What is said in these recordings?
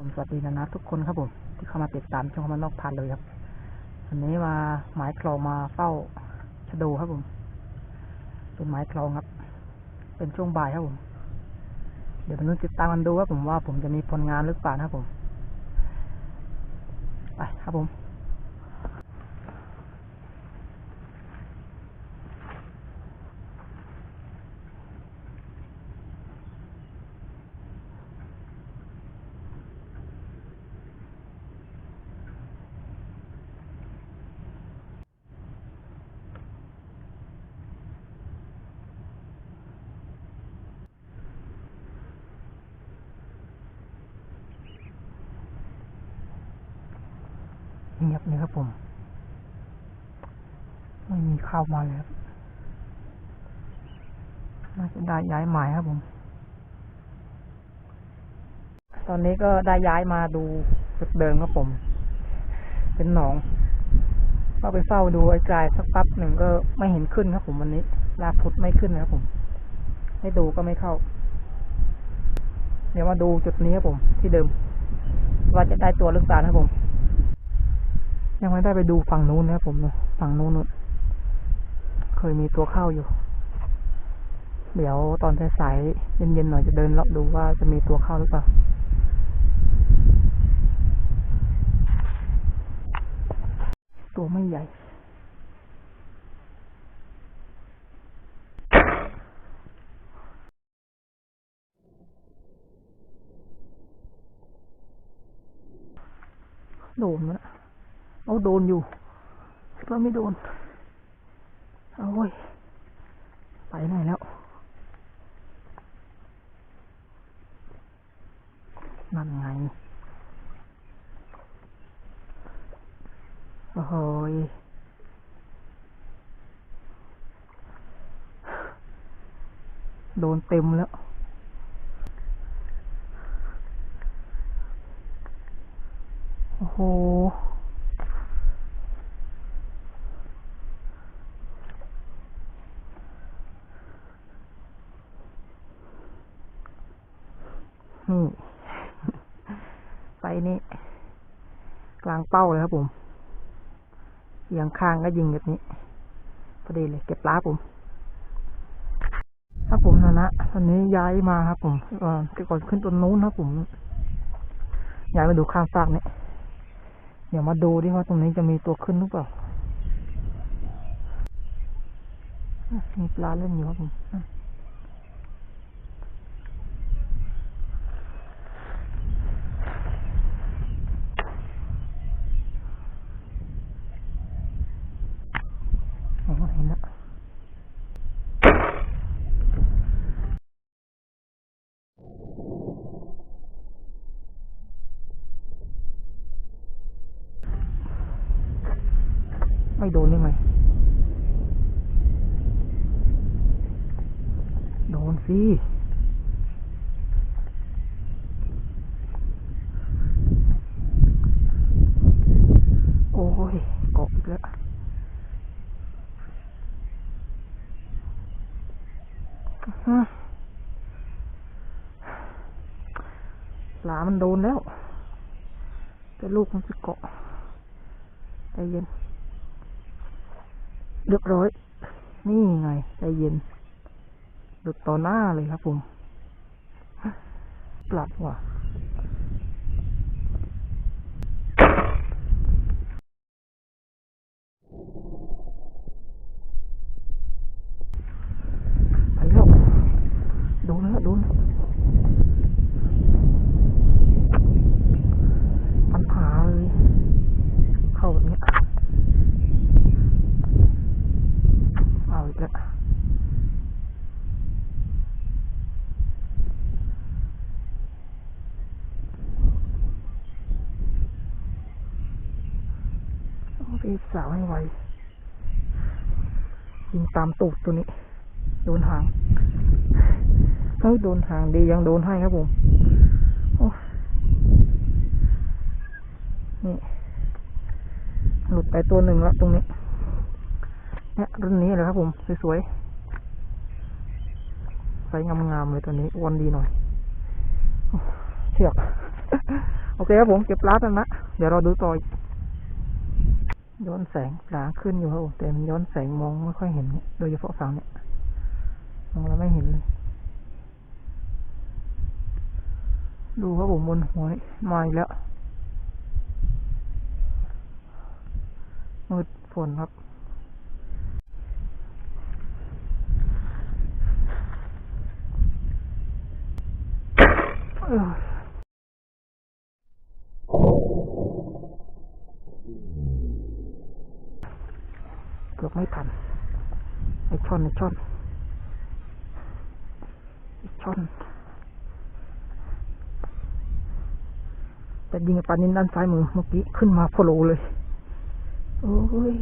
ผมสวัสดีนะนะทุกคนครับผมที่เข้ามาติดตามช่องมันนอกพานเลยครับวันนี้มาหมายคลองมาเฝ้าชะโดครับผม เป็นหมายคลองครับ เป็นช่วงบ่ายครับผม เดี๋ยวมาลุ้นติดตามกันดูครับผมว่าผมจะมีผลงานหรือเปล่านะครับผมไปครับผม เงียบเลยครับผม ไม่มีเข้ามาเลยครับน่าจะได้ย้ายหมายครับผม ตอนนี้ก็ได้ย้ายมาดูจุดเดิมครับผม เป็นหนองก็ไปเฝ้าดูไอ้กลายสักปั๊บหนึ่งก็ไม่เห็นขึ้นครับผมวันนี้ลาพุดไม่ขึ้นนะครับผม ให้ดูก็ไม่เข้า เดี๋ยวมาดูจุดนี้ครับผม ที่เดิม ว่าจะได้ตัวหรือเปล่าครับผม ยังไม่ได้ไปดูฝั่งนู้นนะครับผมฝั่งนู้นนู่นเคยมีตัวเข้าอยู่ เดี๋ยวตอนสายๆเย็นๆหน่อยจะเดินเลาะดูว่าจะมีตัวเข้าหรือเปล่าตัวไม่ใหญ่ โดนมันอะ เอาโดนอยู่ก็ไม่โดนเอาเว้ยไปไหนแล้ว นั่นไงโอ้โหยโดนเต็มแล้วโอ้โห นี่ ไปนี่กลางเป้าเลยครับผมเอียงข้างก็ยิงแบบนี้ พอดีเลย เก็บล้าผมครับผมนะนะตอนนี้ย้ายมาครับผมเอ่อก่อนขึ้นต้นนู้นครับผมย้ายมาดูข้างฟากเนี่ยเดี๋ยวมาดูดิว่าตรงนี้จะมีตัวขึ้นหรือเปล่ามีปลาเล่นอยู่ครับผม อ๋อเห็นล้วไม่โดนได้ไหมโดนสิโอ้ยเกาะอีกแล้ว ฮะ หลามันโดนแล้ว แต่ลูกมันจะเกาะใจเย็นเรียบร้อย นี่ไงใจเย็นหลุดต่อหน้าเลยครับผม ปลัดว่ะ ไปแล้วโดนแล้วโดนปัญหาเลย เข้าแบบเนี้ยเอาอีกแล้วต้องรีบสาวให้ไว ยิงตามตูดตัวนี้ โดนหางเฮ้ยโดนหางดียังโดนให้ครับผมนี่ หลุดไปตัวหนึ่งแล้วตรงนี้เนี่ยรุ่นนี้เลยครับผม สวยๆใส่งามๆเลยตัวนี้อ้วนดีหน่อยเชือก โอเคครับผม เก็บปลาไปนะ เดี๋ยวเราดูต่ออีก ย้อนแสงปลาขึ้นอยู่ครับผมแต่มันย้อนแสงมองไม่ค่อยเห็นเนี่ยโดยเฉพาะฝั่งเนี่ยมองแล้วไม่เห็นเลยดูครับผมบนหัวนี่มาอีกแล้วมืดฝนครับ เออเกือบไม่ทันไอ้ช่อนไอ้ช่อนไอ้ช่อนแต่ยิงปลานินด้านซ้ายมือเมื่อกี้ขึ้นมาพโลเลยโอ้ย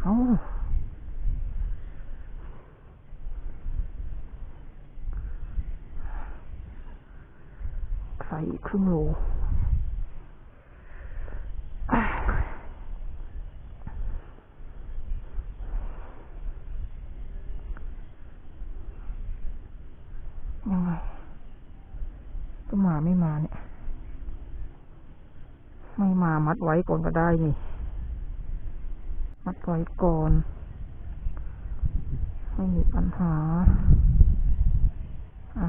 เอาใส่ครึ่งโลอะยังไง ก็มาไม่มาเนี่ย ไม่มามัดไว้ก่อนก็ได้นี่ มัดไว้ก่อน ไม่มีปัญหา อะ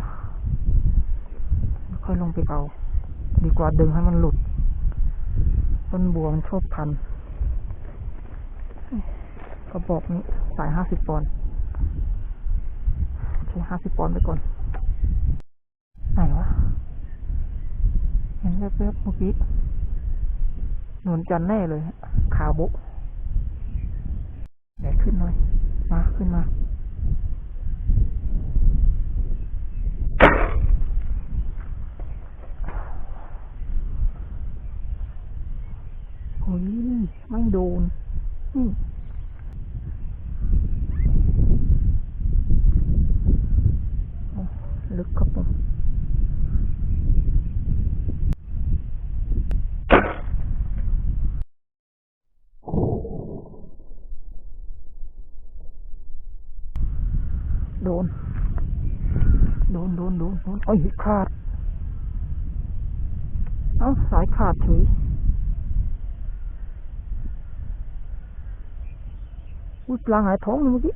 ค่อยลงไปเอา ดีกว่าดึงให้มันหลุด ต้นบัวมันชอบพัน กระบอกนี้สายห้าสิบปอนด์ใช้ห้าสิบปอนด์ไปก่อนไหนวะ ห็นแว๊บๆเมื่อกี้หนวลจันแน่เลยขาวบุเดี๋ยวขึ้นหน่อย มาขึ้นมา โอ้ยไม่โดนนี่โอ้ลึกครับผม โดน โดนโดนโอ้ยขาด เอ้าสายขาดเฉยอุ้ยปลาหายท้องเลยเมื่อกี้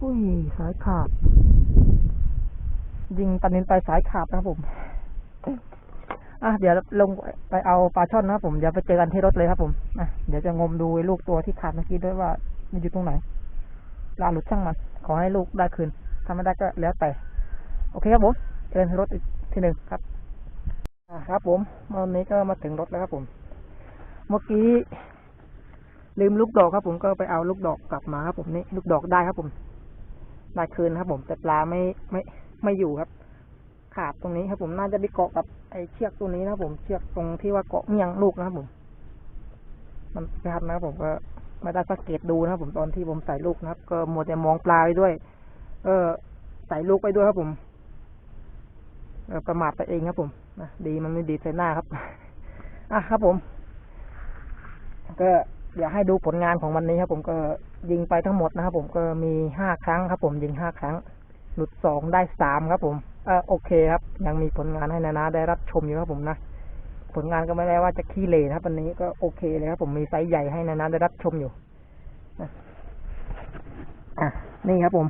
โอ้ยสายขาด ยิงปลานินไปสายขาดนะครับผม อะเดี๋ยวลงไปเอาปลาช่อนนะครับผมเดี๋ยวไปเจอกันที่รถเลยครับผมอะเดี๋ยวจะงมดูไอ้ลูกตัวที่ขาดเมื่อกี้ด้วยว่ามันอยู่ตรงไหนปลาหลุดช่างมัน ขอให้ลูกได้คืนถ้าไม่ได้ก็แล้วแต่ โอเคครับผมเจอกันที่รถอีกทีหนึ่งครับอ่าครับ ผมวันนี้ก็มาถึงรถแล้วครับผม เมื่อกี้ลืมลูกดอกครับ ผมก็ไปเอาลูกดอกกลับมาครับผมนี่ลูกดอกได้ครับผมได้คืนครับ ผมแต่ปลาไม่ไม่ไม่อยู่ครับ ขาดตรงนี้ครับผมน่าจะไปเกาะกับ ไอ้เชือกตัวนี้นะผมเชือกตรงที่ว่าเกาะเมียงลูกนะผม มันพลาดนะผมก็ม่ได้สังเกตดูนะผมตอนที่ผมใส่ลูกนะครับ ก็หมัวแต่มองปลาไปด้วย เออใส่ลูกไปด้วยครับผมเอประมาทไปเองครับผมนะดีมันไม่ดีใส่หน้าครับ อะครับผม ก็เดี๋ยวให้ดูผลงานของวันนี้ครับ ผมก็ยิงไปทั้งหมดนะครับผมก็มีห้าครั้งครับ ผมยิงห้าครั้ง หลุดสองได้สามครับผม เออโอเคครับ ยังมีผลงานให้นานาได้รับชมอยู่ครับผมนะ ผลงานก็ไม่ได้ว่าจะขี้เหร่นะครับวันนี้ก็โอเคเลยครับผมมีไซส์ใหญ่ให้นานาได้รับชมอยู่นะอะนี่ครับผม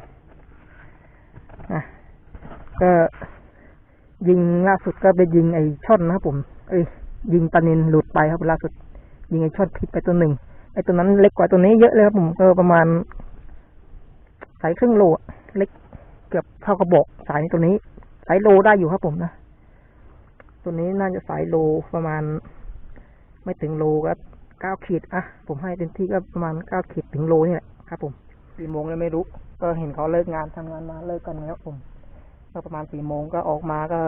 อะก็ยิงล่าสุดก็ไปยิงไอ้ช่อนนะครับผม เอ้ยยิงปานินหลุดไปครับล่าสุด ยิงไอ้ช่อนผิดไปตัวหนึ่งไอ้ตัวนั้นเล็กกว่าตัวนี้เยอะเลยครับผมก็ประมาณสายครึ่งโลเล็กเกือบเท่ากระบอกสายตัวนี้ายโลได้อยู่ครับผมนะ ตัวนี้น่าจะสายโลประมาณ ไม่ถึงโลก็เก้าขีดอะผมให้เต็มที่ก็ประมาณเก้าขีดถึงโลนี่แหละครับ ผมสี่โมงเลยไม่รู้ ก็เห็นเขาเลิกงานทำงานมาเลิกกันแล้วผมก็ประมาณสี่โมงก็ออกมาก็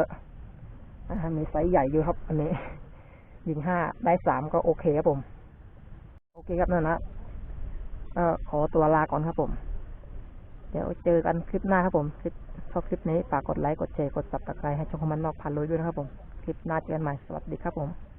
มีไซส์ใหญ่อยู่ครับ อันนี้ยิงห้าได้สามก็โอเคครับผม โอเคครับนั่นนะเอ่อขอตัวลาก่อนครับผม เดี๋ยวเจอกันคลิปหน้าครับผมคลิปชอบคลิปนี้ฝากกดไลค์กดแชร์กดซับสไครต์ให้ช่องคอมมันนอกพันลุยด้วยนะครับผม คลิปหน้าเจอกันใหม่สวัสดีครับผม